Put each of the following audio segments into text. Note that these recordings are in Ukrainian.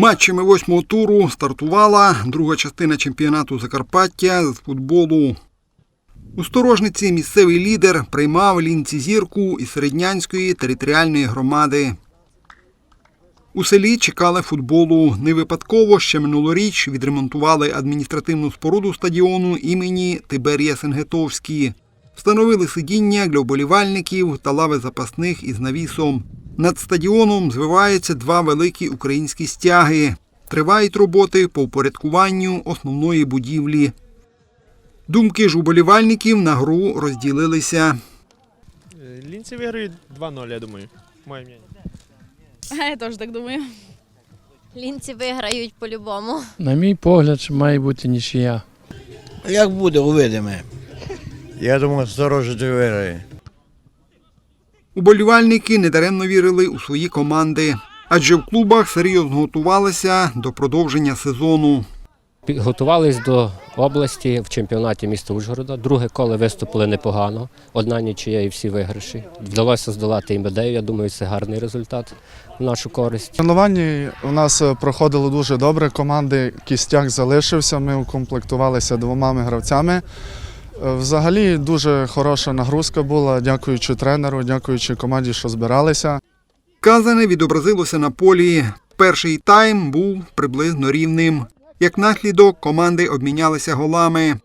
Матчами восьмого туру стартувала друга частина чемпіонату Закарпаття з футболу. У сторожниці місцевий лідер приймав лінці зірку із середнянської територіальної громади. У селі чекали футболу. Не випадково ще минулоріч відремонтували адміністративну споруду стадіону імені Тиберія Сенгетовський. Встановили сидіння для вболівальників та лави запасних із навісом. Над стадіоном звиваються два великі українські стяги. Тривають роботи по упорядкуванню основної будівлі. Думки ж уболівальників на гру розділилися. Е, Лінці виграють 2-0, я думаю. Моє мнение. Я теж так думаю. Лінці виграють по-любому. На мій погляд, має бути нічия. Як буде, увидимо. Я думаю, сторожити виграє. Уболівальники недаремно вірили у свої команди, адже в клубах серйозно готувалися до продовження сезону. Готувались до області в чемпіонаті міста Ужгорода. Друге коло виступили непогано. Одна нічия і всі виграші. Вдалося здолати імбедею. Я думаю, це гарний результат в нашу користь. Тренування у нас е, проходило дуже добре. Команди кістяк залишився. Ми укомплектувалися двома гравцями. Е, Взагалі дуже хороша нагрузка була, дякуючи тренеру, дякуючи команді, що збиралися. Казане відобразилося на полі. Перший тайм був приблизно рівним. Як наслідок, команди обмінялися голами.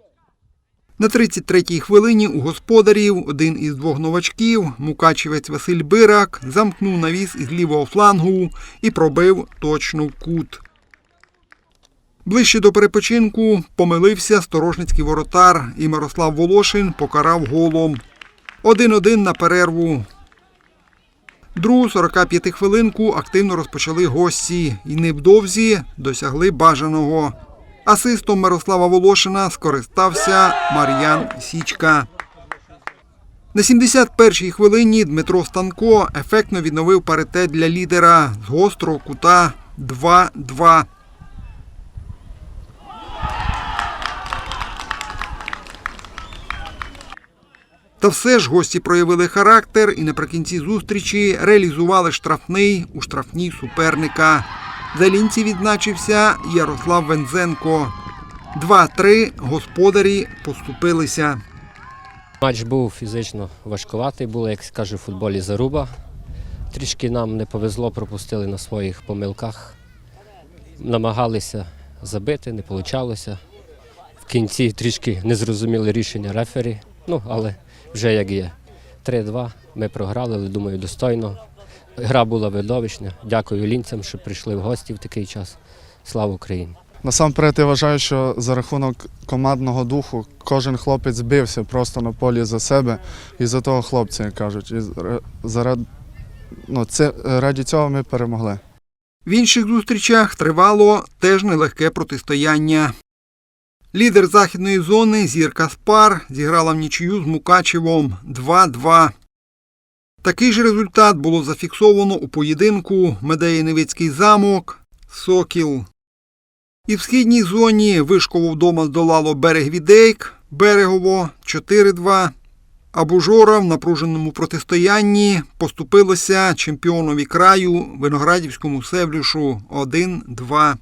На 33-й хвилині у господарів один із двох новачків, мукачівець Василь Бирак, замкнув навіс із лівого флангу і пробив точно в кут. Ближче до перепочинку помилився сторожницький воротар і Мирослав Волошин покарав голом. 1-1 на перерву. Другу 45 хвилинку активно розпочали гості і невдовзі досягли бажаного. Асистом Мирослава Волошина скористався Мар'ян Січка. На 71-й хвилині Дмитро Станко ефектно відновив паритет для лідера з гострого кута 2-2. Та все ж гості проявили характер і наприкінці зустрічі реалізували штрафний у штрафній суперника. За лінці відзначився Ярослав Вензенко. 2-3 господарі поступилися. Матч був фізично важкуватий, було, як каже в футболі, заруба. Трішки нам не повезло, пропустили на своїх помилках. Намагалися забити, не вийшло. В кінці трішки незрозуміле рішення рефері. Ну, але вже як є. 3-2. Ми програли, але думаю, достойно. Гра була видовищна. Дякую лінцям, що прийшли в гості в такий час. Слава Україні! Насамперед, я вважаю, що за рахунок командного духу кожен хлопець бився просто на полі за себе і за того хлопця, як кажуть. І зарад... ну, це, раді цього ми перемогли. В інших зустрічах тривало теж нелегке протистояння. Лідер західної зони Зірка Спар зіграла в нічию з Мукачевом 2-2. Такий же результат було зафіксовано у поєдинку Медеї-Невицький замок Сокіл. І в східній зоні Вишково вдома здолало берег Відейк, Берегово 4-2. А Бужора в напруженому протистоянні поступилося чемпіонові краю Виноградівському Севлюшу 1-2.